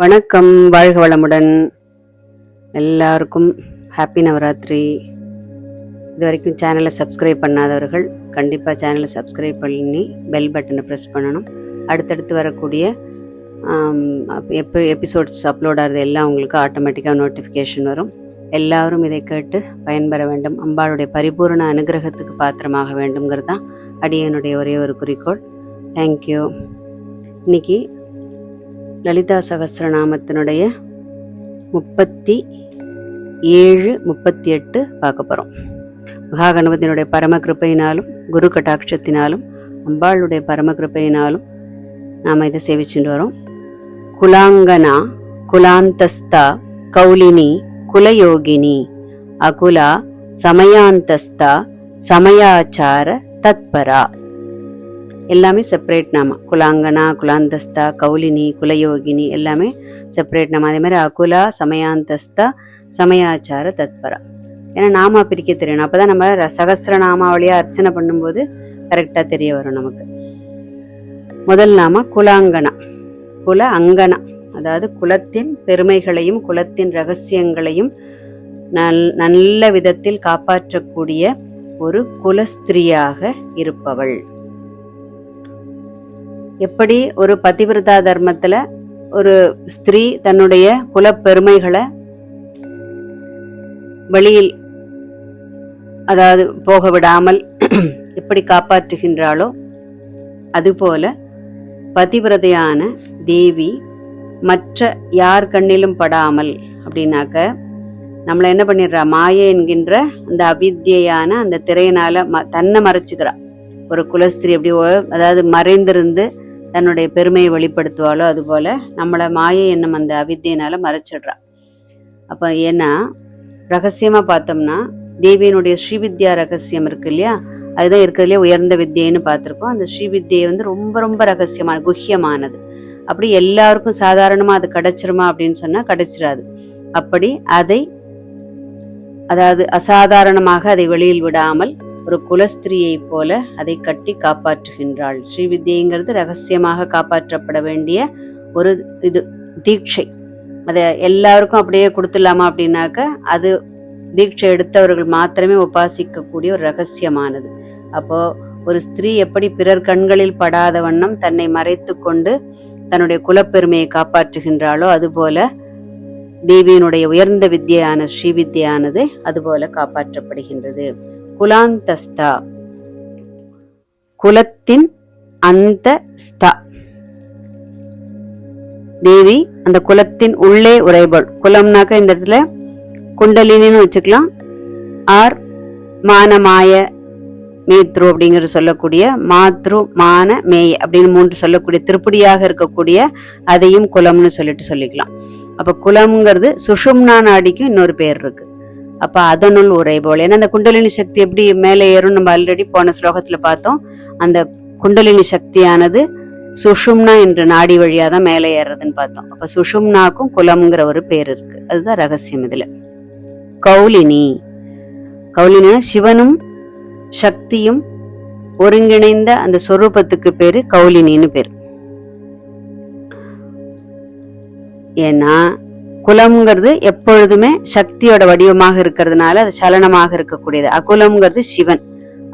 வணக்கம் வாழ்க வளமுடன். எல்லாருக்கும் ஹாப்பி நவராத்திரி. இது வரைக்கும் சேனலை சப்ஸ்கிரைப் பண்ணாதவர்கள் கண்டிப்பாக சேனலை சப்ஸ்கிரைப் பண்ணி பெல் பட்டனை ப்ரெஸ் பண்ணணும். அடுத்தடுத்து வரக்கூடிய எப்போ எபிசோட்ஸ் அப்லோட் ஆகிறது எல்லாம் உங்களுக்கு ஆட்டோமேட்டிக்காக நோட்டிஃபிகேஷன் வரும். எல்லாரும் இதை கேட்டு பயன்பெற வேண்டும். அம்பாளுடைய பரிபூரண அனுகிரகத்துக்கு பாத்திரமாக வேண்டுங்கிறது தான் அடியனுடைய ஒரே ஒரு குறிக்கோள். தேங்க்யூ இன்னைக்கு லலிதா சகசிரநாமத்தினுடைய முப்பத்தி ஏழு முப்பத்தி எட்டு பார்க்க போகிறோம் மகாகணபதியினுடைய பரம குரு கட்டாட்சத்தினாலும் அம்பாளுடைய பரமகிருபையினாலும் நாம் இதை சேவிச்சுட்டு வரோம். குலாங்கனா குலாந்தஸ்தா கௌலினி குலயோகினி அகுலா சமயாந்தஸ்தா சமயாச்சார தத்பரா. எல்லாமே செப்பரேட் நாம. குலாங்கனா குலாந்தஸ்தா கௌலினி குலயோகினி எல்லாமே செப்பரேட் நாம. அதே மாதிரி அகுலா சமயாந்தஸ்தா சமயாச்சார தத்பரா. ஏன்னா நாமா பிரிக்க தெரியணும் அப்பதான் நம்ம சகசிர நாமாவளியாக நாமாவளியா அர்ச்சனை பண்ணும்போது கரெக்டா தெரிய வரும் நமக்கு. முதல் நாம குலாங்கனா. குல அங்கனா. அதாவது குலத்தின் பெருமைகளையும் குலத்தின் ரகசியங்களையும் நல் நல்ல விதத்தில் காப்பாற்றக்கூடிய ஒரு குலஸ்திரியாக இருப்பவள். எப்படி ஒரு பதிவிரதா தர்மத்தில் ஒரு ஸ்திரீ தன்னுடைய குலப்பெருமைகளை வெளியில் அதாவது போக விடாமல் எப்படி காப்பாற்றுகின்றாளோ அதுபோல பதிவிரதையான தேவி மற்ற யார் கண்ணிலும் படாமல் அப்படின்னாக்க நம்மளை என்ன பண்ணிடுறா? மாயை என்கின்ற அந்த அவித்தியான அந்த திரையினால ம தன்னை மறைச்சிக்கிறா. ஒரு குலஸ்திரி எப்படி அதாவது மறைந்திருந்து தன்னுடைய பெருமையை வெளிப்படுத்துவாளோ அதுபோல் நம்மளை மாயை எண்ணம் அந்த அவித்தியினால் மறைச்சிடுறா. அப்போ ஏன்னா ரகசியமாக பார்த்தோம்னா தேவியினுடைய ஸ்ரீவித்யா ரகசியம் இருக்கு இல்லையா? அதுதான் இருக்கிறதுலே உயர்ந்த வித்தியைன்னு பார்த்துருக்கோம். அந்த ஸ்ரீவித்யை வந்து ரொம்ப ரொம்ப ரகசியமான குஹ்யமானது. அப்படி எல்லாருக்கும் சாதாரணமாக அது கிடைச்சிருமா அப்படின்னு சொன்னால் கிடைச்சிடாது அப்படி அதை அதாவது அசாதாரணமாக அதை வெளியில் விடாமல் ஒரு குலஸ்திரியைப் போல அதை கட்டி காப்பாற்றுகின்றாள். ஸ்ரீவித்யைங்கிறது ரகசியமாக காப்பாற்றப்பட வேண்டிய ஒரு இது தீட்சை. அதை எல்லாருக்கும் அப்படியே கொடுத்துடலாமா அப்படின்னாக்க அது தீட்சை எடுத்தவர்கள் மாத்திரமே உபாசிக்கக்கூடிய ஒரு ரகசியமானது. அப்போ ஒரு ஸ்திரீ எப்படி பிறர் கண்களில் படாத வண்ணம் தன்னை மறைத்து கொண்டு தன்னுடைய குலப்பெருமையை காப்பாற்றுகின்றாளோ அதுபோல தேவியினுடைய உயர்ந்த வித்தியான ஸ்ரீவித்யானது அதுபோல காப்பாற்றப்படுகின்றது. குலாந்தஸ்தா. குலத்தின் அந்த ஸ்தா. தேவி அந்த குலத்தின் உள்ளே உரைபள் குலம்னாக்க இந்த இடத்துல குண்டலினின்னு வச்சுக்கலாம். ஆர் மானமாய மேத்ரு அப்படிங்கிற சொல்லக்கூடிய மாத்ரு மான மேய அப்படின்னு மூன்று சொல்லக்கூடிய திருப்படியாக இருக்கக்கூடிய அதையும் குலம்னு சொல்லிட்டு சொல்லிக்கலாம். அப்ப குலம்ங்கிறது சுஷும்னா நாடிக்கும் இன்னொரு பேர் இருக்கு. அப்ப அதனுள் உரைபோல் ஏன்னா அந்த குண்டலினி சக்தி எப்படி மேலே ஏறும் நம்ம ஆல்ரெடி போன ஸ்லோகத்துல பார்த்தோம். அந்த குண்டலினி சக்தியானது சுஷும்னா என்ற நாடி வழியா தான் மேலே ஏறுறதுன்னு பார்த்தோம். அப்ப சுஷும்னாக்கும் குலம்ங்கிற ஒரு பேர் இருக்கு. அதுதான் ரகசியம் இதுல. கௌலினி. கௌலினா சிவனும் சக்தியும் ஒருங்கிணைந்த அந்த சொரூபத்துக்கு பேரு கௌலினின்னு பேர். ஏன்னா குலம்ங்கிறது எப்பொழுதுமே சக்தியோட வடிவமாக இருக்கிறதுனால அது சலனமாக இருக்கக்கூடியது. அகுலம்ங்கிறது சிவன்.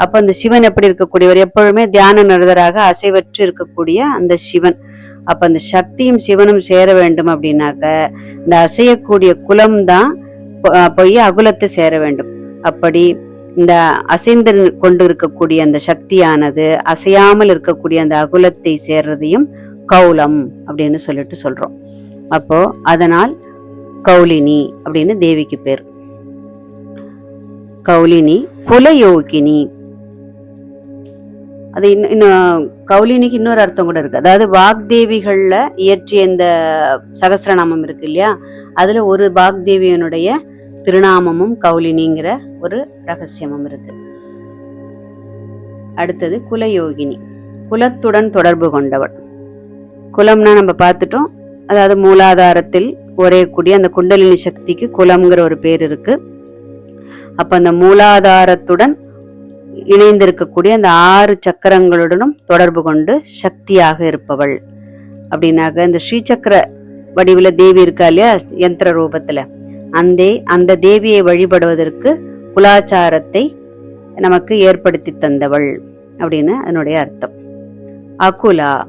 அப்ப அந்த சிவன் எப்படி இருக்கக்கூடியவர்? எப்பொழுதுமே தியான நிறுதராக அசைவற்று இருக்கக்கூடிய அந்த சிவன். அப்ப அந்த சக்தியும் சிவனும் சேர வேண்டும் அப்படின்னாக்க இந்த அசையக்கூடிய குலம் தான் போய் அகுலத்தை சேர வேண்டும். அப்படி இந்த அசைந்து கொண்டு இருக்கக்கூடிய அந்த சக்தியானது அசையாமல் இருக்கக்கூடிய அந்த அகுலத்தை சேர்றதையும் கௌலம் அப்படின்னு சொல்லிட்டு சொல்றோம். அப்போ அதனால் கௌலினி அப்படின்னு தேவிக்கு பேர். கௌலினி குலயோகினி. அது இன்னும் இன்னும் கௌலினிக்கு இன்னொரு அர்த்தம் கூட இருக்கு. அதாவது வாக்தேவிகளில் இயற்றிய இந்த சகசிரநாமம் இருக்கு இல்லையா? அதில் ஒரு வாக்தேவியனுடைய திருநாமமும் கௌலினிங்கிற ஒரு ரகசியமும் இருக்கு. அடுத்தது குலயோகினி. குலத்துடன் தொடர்பு கொண்டவள். குலம்னா நம்ம பார்த்துட்டோம். அதாவது மூலாதாரத்தில் ஒரே அந்த குண்டலினி சக்திக்கு குலம்ங்கிற ஒரு பேர் இருக்கு. அப்ப அந்த மூலாதாரத்துடன் இணைந்திருக்கக்கூடிய அந்த ஆறு சக்கரங்களுடனும் தொடர்பு கொண்டு சக்தியாக இருப்பவள். அப்படின்னாக்க இந்த ஸ்ரீசக்கர வடிவில் தேவி இருக்கா இல்லையா? யந்திர ரூபத்தில். அந்த அந்த தேவியை வழிபடுவதற்கு குலாச்சாரத்தை நமக்கு ஏற்படுத்தி தந்தவள் அப்படின்னு அதனுடைய அர்த்தம். அகுலா.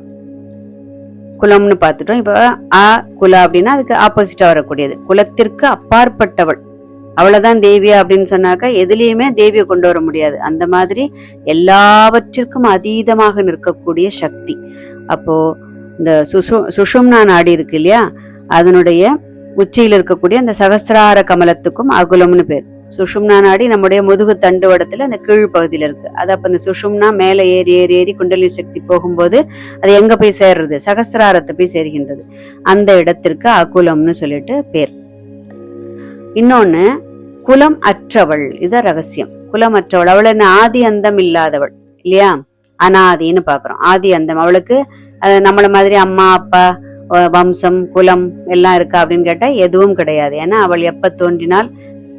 குலம்னு பார்த்துட்டோம். இப்போ அ குல அப்படின்னா அதுக்கு ஆப்போசிட்டாக வரக்கூடியது. குலத்திற்கு அப்பாற்பட்டவள். அவ்வளோதான் தேவியா அப்படின்னு சொன்னாக்கா எதுலேயுமே தேவியை கொண்டு வர முடியாது. அந்த மாதிரி எல்லாவற்றிற்கும் அதீதமாக நிற்கக்கூடிய சக்தி. அப்போது இந்த சுசு சுஷும்னா நாடி இருக்கு இல்லையா? அதனுடைய உச்சியில் இருக்கக்கூடிய அந்த சகசிரார கமலத்துக்கும் அகுலம்னு பேர். சுஷும்னா நாடி நம்முடைய முதுகு தண்டுவடத்துல அந்த கீழ் பகுதியில இருக்கு. அது அப்ப அந்த சுஷும்னா மேலே ஏறி ஏறி ஏறி குண்டலி சக்தி போகும்போது அது எங்க போய் சேர்றது? சகசிராரத்தை போய் சேர்கின்றது. அந்த இடத்திற்கு அகுலம்னு சொல்லிட்டு பேர். இன்னொன்னு குலம் அற்றவள். இத ரகசியம். குலம் அற்றவள். அவள் என்ன ஆதி அந்தம் இல்லாதவள் இல்லையா? அனாதின்னு பாக்குறோம். ஆதி அந்தம். அவளுக்கு நம்மள மாதிரி அம்மா அப்பா வம்சம் குலம் எல்லாம் இருக்கா அப்படின்னு கேட்டா எதுவும் கிடையாது. ஏன்னா அவள் எப்ப தோன்றினால்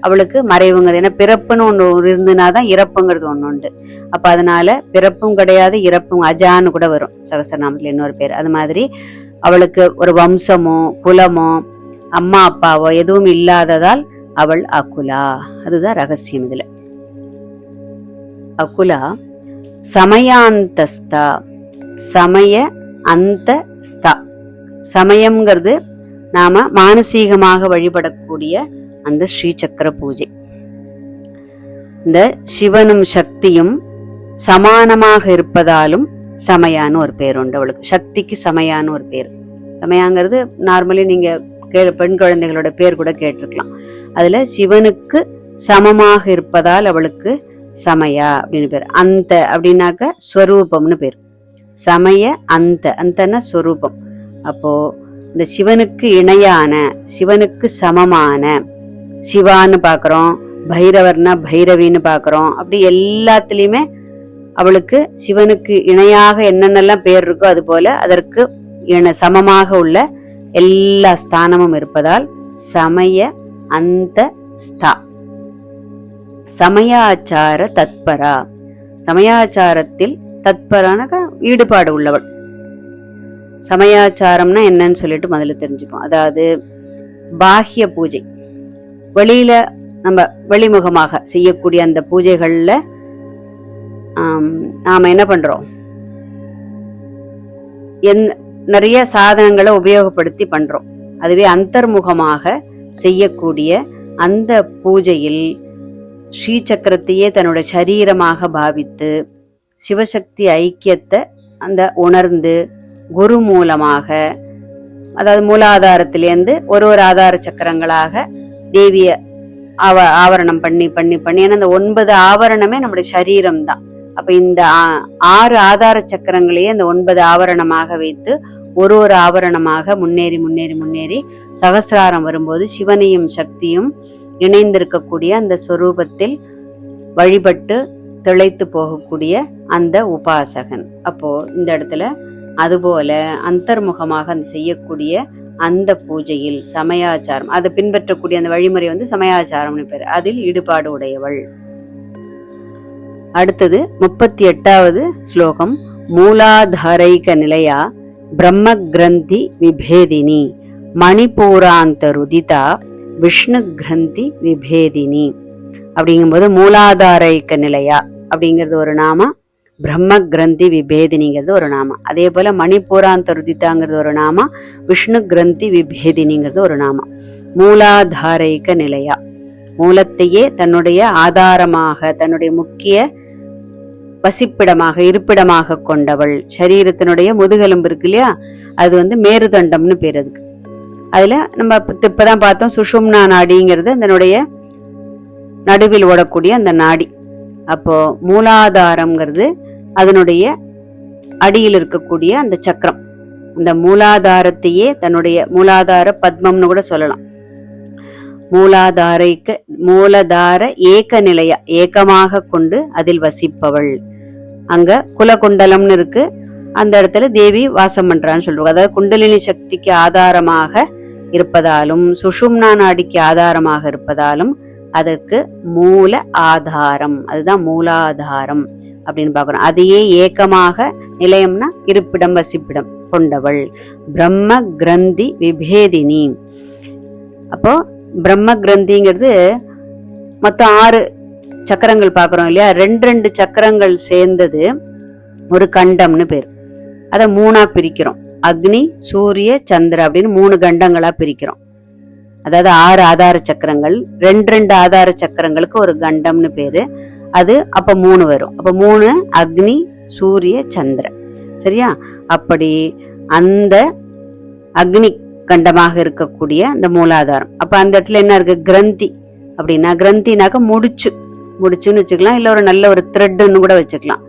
அவளுக்கு மறைவுங்கிறது. ஏன்னா பிறப்புன்னு ஒண்ணு இருந்துனாதான் இறப்புங்கிறது ஒண்ணு உண்டு. அப்ப அதனால பிறப்பும் கிடையாது இறப்பும் அஜான்னு கூட வரும். சகசரநாமத்தில் இன்னொரு பேர். அது மாதிரி அவளுக்கு ஒரு வம்சமோ குலமோ அம்மா அப்பாவோ எதுவும் இல்லாததால் அவள் அகுலா அதுதான் ரகசியம் இதுல. அகுலா சமயாந்தஸ்தா. சமய அந்த ஸ்தா சமயம்ங்கிறது நாம மானசீகமாக வழிபடக்கூடிய அந்த ஸ்ரீ சக்கர பூஜை. இந்த சிவனும் சக்தியும் சமானமாக இருப்பதாலும் சமயான்னு ஒரு பேர் உண்டு அவளுக்கு. சக்திக்கு சமயான்னு ஒரு பேர். சமயாங்கிறது நார்மலி நீங்க கே பெண் குழந்தைகளோட பேர் கூட கேட்டிருக்கலாம். அதுல சிவனுக்கு சமமாக இருப்பதால் அவளுக்கு சமயா அப்படின்னு பேர். அந்த அப்படின்னாக்க ஸ்வரூபம்னு பேர். சமய அந்த அந்தன்னா ஸ்வரூபம். அப்போ இந்த சிவனுக்கு இணையான சிவனுக்கு சமமான சிவான்னு பார்க்குறோம் பைரவர்னா பைரவின்னு பார்க்குறோம் அப்படி எல்லாத்துலேயுமே அவளுக்கு சிவனுக்கு இணையாக என்னென்னலாம் பேர் இருக்கோ அது போல அதற்கு இண சமமாக உள்ள எல்லா ஸ்தானமும் இருப்பதால் சமய அந்த ஸ்தா. சமயாச்சார தத்பரா. சமயாச்சாரத்தில் தத்பரான ஈடுபாடு உள்ளவள். சமயாச்சாரம்னா என்னன்னு சொல்லிட்டு முதல்ல தெரிஞ்சுப்போம். அதாவது பாஹ்ய பூஜை. வெளியில நம்ம வெளிமுகமாக செய்யக்கூடிய அந்த பூஜைகள்ல நாம் நாம என்ன பண்றோம்? என் நிறைய சாதனங்களை உபயோகப்படுத்தி பண்றோம். அதுவே அந்தர்முகமாக செய்யக்கூடிய அந்த பூஜையில் ஸ்ரீ சக்கரத்தையே தன்னோட சரீரமாக பாவித்து சிவசக்தி ஐக்கியத்தை அந்த உணர்ந்து குரு மூலமாக அதாவது மூலாதாரத்திலேருந்து ஒரு ஒரு ஆதார சக்கரங்களாக தேவிய ஆவ ஆவரணம் பண்ணி பண்ணி பண்ணி. ஏன்னா அந்த ஒன்பது ஆவரணமே நம்முடைய சரீரம் தான் அப்ப இந்த ஆறு ஆதார சக்கரங்களையே அந்த ஒன்பது ஆவரணமாக வைத்து ஒரு ஒரு ஆவரணமாக முன்னேறி முன்னேறி முன்னேறி சகசிராரம் வரும்போது சிவனையும் சக்தியும் இணைந்திருக்கக்கூடிய அந்த சொரூபத்தில் வழிபட்டு திளைத்து போகக்கூடிய அந்த உபாசகன். அப்போ இந்த இடத்துல அதுபோல அந்தர்முகமாக அந்த செய்யக்கூடிய அந்த பூஜையில் சமயாச்சாரம். அதை பின்பற்றக்கூடிய அந்த வழிமுறை வந்து சமயாச்சாரம்னு பேர். அதில் ஈடுபாடு உடையவள். அடுத்தது முப்பத்தி எட்டாவது ஸ்லோகம். மூலாதாரைக நிலையா பிரம்ம கிரந்தி விபேதினி. மணிபூராந்த ருதிதா விஷ்ணு கிரந்தி விபேதினி. அப்படிங்கும்போது மூலாதாரைக்க நிலையா அப்படிங்கிறது ஒரு நாமம் பிரம்ம கிரந்தி விபேதினிங்கிறது ஒரு நாமம். அதே போல மணிப்பூராந்தருதித்தாங்கிறது ஒரு நாமம் விஷ்ணு கிரந்தி விபேதினிங்கிறது ஒரு நாமம். மூலாதாரைக்க நிலையா. மூலத்தையே தன்னுடைய ஆதாரமாக தன்னுடைய முக்கிய வசிப்பிடமாக இருப்பிடமாக கொண்டவள். சரீரத்தினுடைய முதுகெலும்பு இருக்கு இல்லையா? அது வந்து மேருதண்டம்னு பேர் அதுக்கு. அதுல நம்ம இப்போ இப்பதான் பார்த்தோம் சுஷும்னா நாடிங்கிறது அதனுடைய நடுவில் ஓடக்கூடிய அந்த நாடி. அப்போ மூலாதாரம்ங்கிறது அதனுடைய அடியில் இருக்கக்கூடிய அந்த சக்கரம். அந்த மூலாதாரத்தையே தன்னுடைய மூலாதார பத்மம்னு கூட சொல்லலாம். மூலாதாரைக்கு மூலதார ஏக நிலைய ஏகமாக கொண்டு அதில் வசிப்பவள். அங்க குலகுண்டலம்னு இருக்கு. அந்த இடத்துல தேவி வாசம் பண்றான்னு சொல்லுவாங்க. அதாவது குண்டலினி சக்திக்கு ஆதாரமாக இருப்பதாலும் சுஷும்னா நாடிக்கு ஆதாரமாக இருப்பதாலும் அதற்கு மூல ஆதாரம். அதுதான் மூலாதாரம். அப்படின்னு பார்க்குறோம். அதையே ஏக்கமாக நிலையம்னா இருப்பிடம் வசிப்பிடம் கொண்டவள். பிரம்ம கிரந்தி விபேதினி. அப்போ பிரம்ம கிரந்திங்கிறது மொத்தம் ஆறு சக்கரங்கள் பார்க்குறோம் இல்லையா? ரெண்டு ரெண்டு சக்கரங்கள் சேர்ந்தது ஒரு கண்டம்னு பேர். அதை மூணா பிரிக்கிறோம். அக்னி சூரிய சந்திர அப்படின்னு மூணு கண்டங்களா பிரிக்கிறோம். அதாவது ஆறு ஆதார சக்கரங்கள் ரெண்டு ரெண்டு ஆதார சக்கரங்களுக்கு ஒரு கண்டம்னு பேரு. அது அப்ப மூணு வரும். அப்ப மூணு அக்னி சூரிய சந்திர. சரியா? அப்படி அந்த அக்னி கண்டமாக இருக்கக்கூடிய அந்த மூலாதாரம். அப்ப அந்த இடத்துல என்ன இருக்கு? கிரந்தி. அப்படின்னா கிரந்தினாக்க முடிச்சு. முடிச்சுன்னு வச்சுக்கலாம். இல்ல ஒரு நல்ல ஒரு த்ரெட்டுன்னு கூட வச்சுக்கலாம்.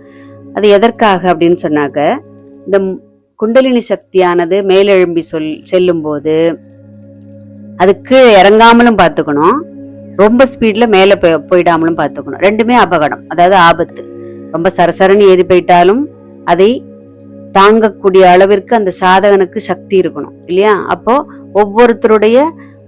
அது எதற்காக அப்படின்னு சொன்னாக்க இந்த குண்டலினி சக்தியானது மேலெழும்பி சொல் செல்லும் போது அது கீழே இறங்காமலும் பார்த்துக்கணும். ரொம்ப ஸ்பீட்ல மேல போய் போயிடாமலும் பார்த்துக்கணும். ரெண்டுமே அபகடம். அதாவது ஆபத்து. ரொம்ப சரசரன்னு ஏறி போயிட்டாலும் அதை தாங்கக்கூடிய அளவிற்கு அந்த சாதகனுக்கு சக்தி இருக்கணும். இல்லையா? அப்போ ஒவ்வொருத்தருடைய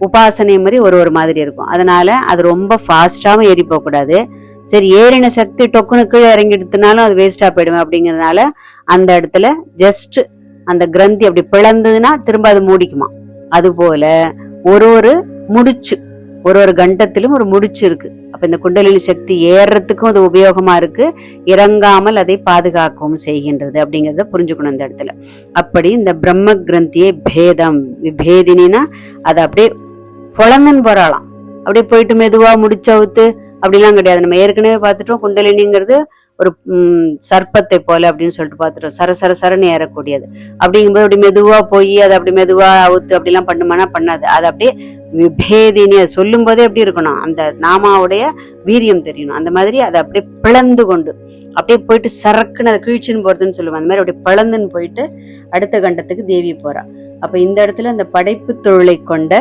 உபாசனை மாதிரி ஒரு ஒரு மாதிரி இருக்கும். அதனால அது ரொம்ப ஃபாஸ்ட்டாகவும் ஏறி போகக்கூடாது. சரி ஏறின சக்தி டொக்குனு கீழே இறங்கிடுத்துனாலும் அது வேஸ்டாக போயிடுமே அப்படிங்கிறதுனால அந்த இடத்துல ஜஸ்ட் அந்த கிரந்தி அப்படி பிளந்ததுன்னா திரும்ப அது மூடிக்குமா. அதுபோல ஒரு ஒரு முடிச்சு ஒரு ஒரு கண்டத்திலும் ஒரு முடிச்சு இருக்கு. அப்ப இந்த குண்டலினி சக்தி ஏறுறதுக்கும் அது உபயோகமா இருக்கு. இறங்காமல் அதை பாதுகாக்கவும் செய்கின்றது அப்படிங்கிறத புரிஞ்சுக்கணும் இந்த இடத்துல. அப்படி இந்த பிரம்ம கிரந்தியை பேதம். விபேதினா அதை அப்படியே பொழந்தன் போறாளாம். அப்படியே போயிட்டு மெதுவா முடிச்சவுத்து அப்படிலாம் கிடையாது. நம்ம ஏற்கனவே பார்த்துட்டோம் குண்டலினிங்கிறது ஒரு சர்ப்பத்தை போல அப்படின்னு சொல்லிட்டு பார்த்துட்டோம். சர சர சரன்னு ஏறக்கூடியது. அப்படிங்கும்போது அப்படி மெதுவா போய் அதை அப்படி மெதுவா அவுத்து அப்படிலாம் பண்ணுமானா பண்ணாது. அது அப்படியே விபேதினிய சொல்லும் போதே எப்படி இருக்கணும்? அந்த நாமாவுடைய வீரியம் தெரியணும். அந்த மாதிரி அதை அப்படியே பிளந்து கொண்டு அப்படியே போயிட்டு சரக்குன்னு அதை கிழிச்சுன்னு போறதுன்னு சொல்லுவாங்க அந்த மாதிரி அப்படியே பிளந்துன்னு போயிட்டு அடுத்த கண்டத்துக்கு தேவி போறா. அப்ப இந்த இடத்துல அந்த படைப்பு தொழிலை கொண்ட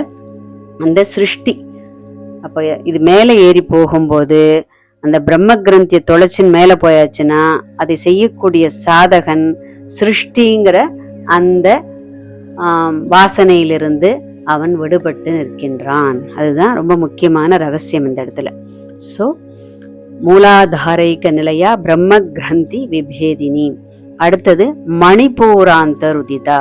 அந்த சிருஷ்டி அப்ப இது மேலே ஏறி போகும்போது அந்த பிரம்ம கிரந்திய தொலைச்சின் மேல போயாச்சுன்னா அதை செய்யக்கூடிய சாதகன் சிருஷ்டிங்கிற அந்த வாசனையிலிருந்து அவன் விடுபட்டு நிற்கின்றான். அதுதான் ரொம்ப முக்கியமான ரகசியம் இந்த இடத்துல. ஸோ மூலாதாரைக நிலையா பிரம்ம கிரந்தி விபேதினி. அடுத்தது மணிபூராந்த ருதிதா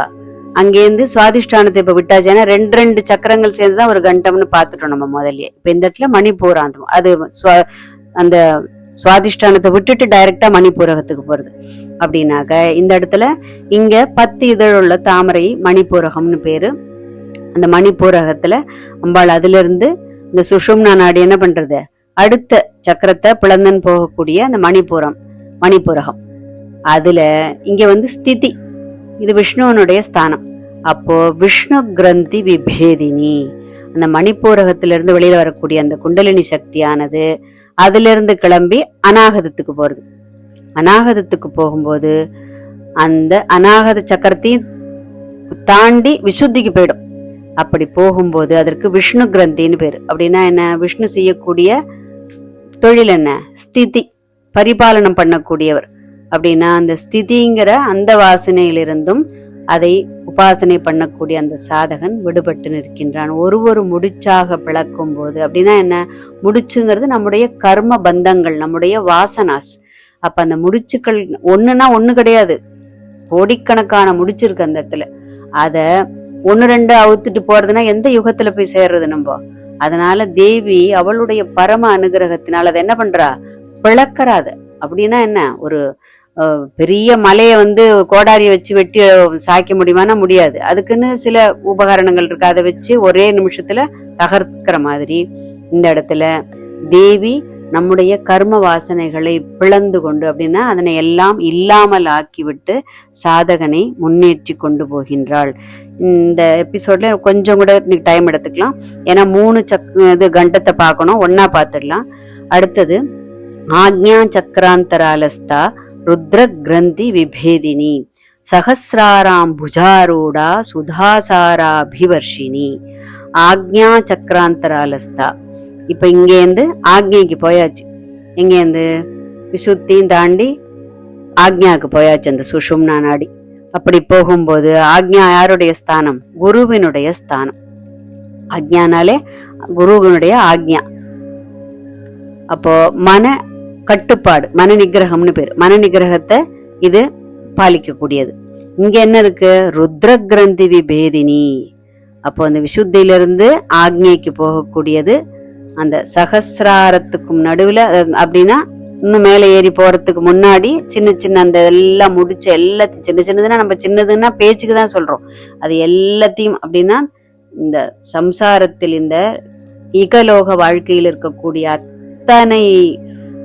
அங்கேருந்து சுவாதிஷ்டானத்தை இப்ப விட்டாச்சுன்னா ரெண்டு ரெண்டு சக்கரங்கள் சேர்ந்து தான் ஒரு கண்டம்னு பார்த்துட்டோம் நம்ம முதல்லயே. இப்போ இந்த இடத்துல மணிபூராந்தம். அது அந்த சுவாதிஷ்டானத்தை விட்டுட்டு டைரக்டா மணிப்பூரகத்துக்கு போறது. அப்படின்னாக்க இந்த இடத்துல இங்க பத்து இதழுள்ள தாமரை மணிப்பூரகம்னு பேரு. அந்த மணிப்பூரகத்துல அம்பாள் அதுல இருந்து இந்த சுஷும்னா நாடு என்ன பண்றது? அடுத்த சக்கரத்தை பிளந்தன் போகக்கூடிய அந்த மணிப்பூரம் மணிப்பூரகம். அதுல இங்க வந்து ஸ்திதி. இது விஷ்ணுவனுடைய ஸ்தானம். அப்போ விஷ்ணு கிரந்தி விபேதினி. அந்த மணிப்பூரகத்திலிருந்து வெளியில வரக்கூடிய அந்த குண்டலினி சக்தியானது அதிலிருந்து கிளம்பி அநாகதத்துக்கு போறது. அநாகதத்துக்கு போகும்போது அந்த அநாகத சக்கரத்தையும் தாண்டி விசுத்திக்கு போயிடும். அப்படி போகும்போது அதற்கு விஷ்ணு கிரந்தின்னு பேரு. அப்படின்னா என்ன? விஷ்ணு செய்யக்கூடிய தொழில் என்ன? ஸ்திதி பரிபாலனம் பண்ணக்கூடியவர். அப்படின்னா அந்த ஸ்திதிங்கிற அந்த வாசனையிலிருந்தும் அதை உபாசனை பண்ணக்கூடிய அந்த சாதகன் விடுபட்டு நிற்கின்றான். ஒரு ஒரு முடிச்சாக பிளக்கும் போது அப்படின்னா என்ன? முடிச்சுங்கிறது நம்முடைய கர்ம பந்தங்கள் நம்முடைய வாசனாஸ். அப்ப அந்த முடிச்சுக்கள் ஒண்ணுனா ஒண்ணு கிடையாது. கோடிக்கணக்கான முடிச்சு இருக்கு அந்த இடத்துல. அத ஒண்ணு ரெண்டு அவுத்துட்டு போறதுன்னா எந்த யுகத்துல போய் சேர்றது நம்ம? அதனால தேவி அவளுடைய பரம அனுகிரகத்தினால அதை என்ன பண்றா? பிளக்கறாது. அப்படின்னா என்ன? ஒரு பெரிய மலையை வந்து கோடாரியை வச்சு வெட்டி சாய்க்க முடியுமானா முடியாது. அதுக்குன்னு சில உபகரணங்கள் இருக்கு. அதை வச்சு ஒரே நிமிஷத்துல தகர்க்கிற மாதிரி இந்த இடத்துல தேவி நம்முடைய கர்ம வாசனைகளை பிளந்து கொண்டு அப்படின்னா அதனை எல்லாம் இல்லாமல் ஆக்கிவிட்டு சாதகனை முன்னேற்றி கொண்டு போகின்றாள். இந்த எபிசோட்ல கொஞ்சம் கூட இன்னைக்கு டைம் எடுத்துக்கலாம். ஏன்னா மூணு சக் இது கண்டத்தை பார்க்கணும். ஒன்னா பார்த்துடலாம். அடுத்தது ஆக்ஞா சக்கராந்தராலஸ்தா ருத்ர கிரந்தி விபேதினி சகசிராராம் புஜாரூடா சுதாசாராபிவர்ஷினி ஆக்ஞா சக்கராந்தராலஸ்தா இப்ப இங்கேருந்து ஆக்ஞைக்கு போயாச்சு. இங்கேருந்து விசுத்தியும் தாண்டி ஆக்ஞாக்கு போயாச்சு அந்த சுஷும்னா நாடி. அப்படி போகும்போது ஆக்ஞா யாருடைய ஸ்தானம்? குருவினுடைய ஸ்தானம். ஆக்ஞானாலே குருவினுடைய ஆக்ஞா. அப்போ மன கட்டுப்பாடு மன நிகிரகம்னு பேர். மன நிகிரகத்தை இது பாலிக்கக்கூடியது. இங்க என்ன இருக்கு? ருத்ர கிரந்தி விபேதினி. அப்போ அந்த விசுத்தியிலிருந்து ஆக்ஞைக்கு போகக்கூடியது அந்த சகசிராரத்துக்கும் நடுவில் அப்படின்னா இன்னும் மேலே ஏறி போறதுக்கு முன்னாடி சின்ன சின்ன அந்த எல்லாம் முடிச்சு எல்லாத்தையும் சின்ன சின்னதுன்னா நம்ம சின்னதுன்னா பேச்சுக்கு தான் சொல்றோம். அது எல்லாத்தையும் அப்படின்னா இந்த சம்சாரத்தில் இந்த இகலோக வாழ்க்கையில் இருக்கக்கூடிய அத்தனை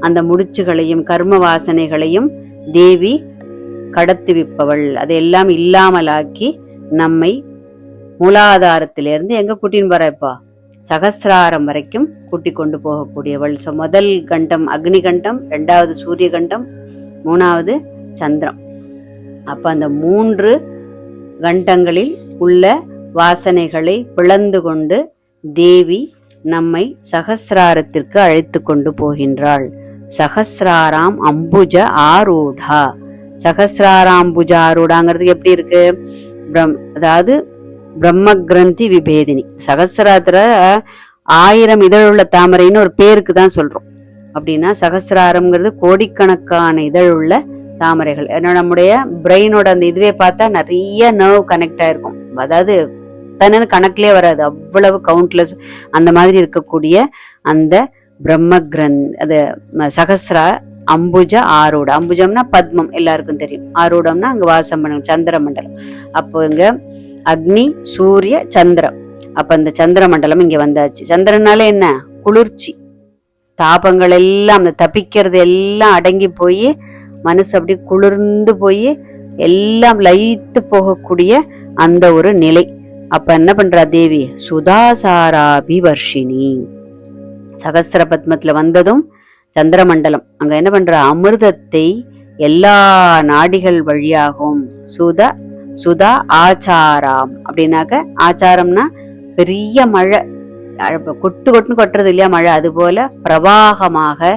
அந்த முடிச்சுகளையும் கர்ம வாசனைகளையும் தேவி கடத்துவிப்பவள். அதையெல்லாம் இல்லாமலாக்கி நம்மை மூலாதாரத்திலிருந்து எங்க கூட்டின்னு வரப்பா சகசிராரம் வரைக்கும் கூட்டி கொண்டு போகக்கூடியவள். ஸோ முதல் கண்டம் அக்னி கண்டம் ரெண்டாவது சூரிய கண்டம் மூணாவது சந்திரம். அப்ப அந்த மூன்று கண்டங்களில் உள்ள வாசனைகளை பிளந்து கொண்டு தேவி நம்மை சகசிராரத்திற்கு அழைத்து கொண்டு போகின்றாள். சகசிராராம் அம்புஜ ஆரூடா. சகசிராராம்புஜ ஆரூடாங்கிறது எப்படி இருக்கு? பிரம் அதாவது பிரம்ம கிரந்தி விபேதினி. சகசிராத்திர ஆயிரம் இதழுள்ள தாமரைன்னு ஒரு பேருக்கு தான் சொல்றோம். அப்படின்னா சகசிராரம்ங்கிறது கோடிக்கணக்கான இதழுள்ள தாமரைகள். ஏன்னா நம்முடைய பிரெயினோட அந்த இதுவே பார்த்தா நிறைய நர்வ் கனெக்ட் ஆயிருக்கும். அதாவது தன்னு கணக்குலேயே வராது. அவ்வளவு கவுண்ட்லெஸ் அந்த மாதிரி இருக்கக்கூடிய அந்த பிரம்ம கிரந்த் அது ம- அம்புஜ ஆரூட. அம்புஜம்னா பத்மம் எல்லாருக்கும் தெரியும். ஆரூடம்னா அங்கே வாசம் பண்ண சந்திர மண்டலம். அப்போ இங்கே அக்னி சூரிய சந்திரம். அப்போ அந்த சந்திர மண்டலம் இங்கே வந்தாச்சு. சந்திரனால என்ன? குளிர்ச்சி. தாபங்கள் எல்லாம் அந்த தப்பிக்கிறது எல்லாம் அடங்கி போய் மனசு அப்படி குளிர்ந்து போய் எல்லாம் லயித்து போகக்கூடிய அந்த ஒரு நிலை. அப்ப என்ன பண்றா தேவி? சுதாசாராபி சகசிர பத்மத்தில் வந்ததும் சந்திரமண்டலம். அங்கே என்ன பண்ற? அமிர்தத்தை எல்லா நாடிகள் வழியாகும் சுத சுதா ஆச்சாராம். அப்படின்னாக்க ஆச்சாரம்னா பெரிய மழை. கொட்டு கொட்டுன்னு கொட்டுறது இல்லையா மழை. அதுபோல பிரவாகமாக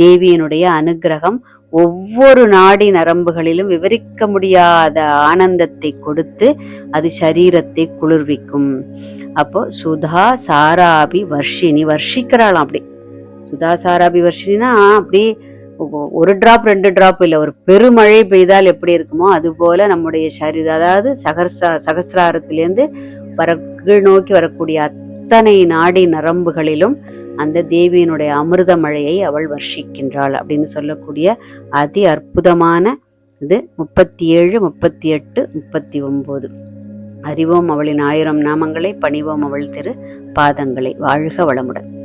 தேவியினுடைய அனுக்கிரகம் ஒவ்வொரு நாடி நரம்புகளிலும் விவரிக்க முடியாத ஆனந்தத்தை கொடுத்து அது சரீரத்தை குளிர்விக்கும். அப்போ சுதா சாராபி வர்ஷினி வர்ஷிக்கிறாளாம் அப்படி. சுதா சாராபி வர்ஷினா அப்படி ஒ- ஒரு டிராப் ரெண்டு டிராப் இல்லை ஒரு பெருமழை பெய்தால் எப்படி இருக்குமோ அது போல நம்முடைய சரீரம் அதாவது சகர்சா சகசிராரத்திலேருந்து வர கீழ் நோக்கி வரக்கூடிய அத்தனை நாடி நரம்புகளிலும் அந்த தேவியினுடைய அமிர்த மழையை அவள் வர்ஷிக்கின்றாள் அப்படின்னு சொல்லக்கூடிய அதி அற்புதமான இது முப்பத்தி ஏழு முப்பத்தி எட்டு முப்பத்தி ஒன்பது அறிவோம் அவளின் ஆயிரம் நாமங்களை பணிவோம் அவள் திரு பாதங்களை. வாழ்க வளமுடன்.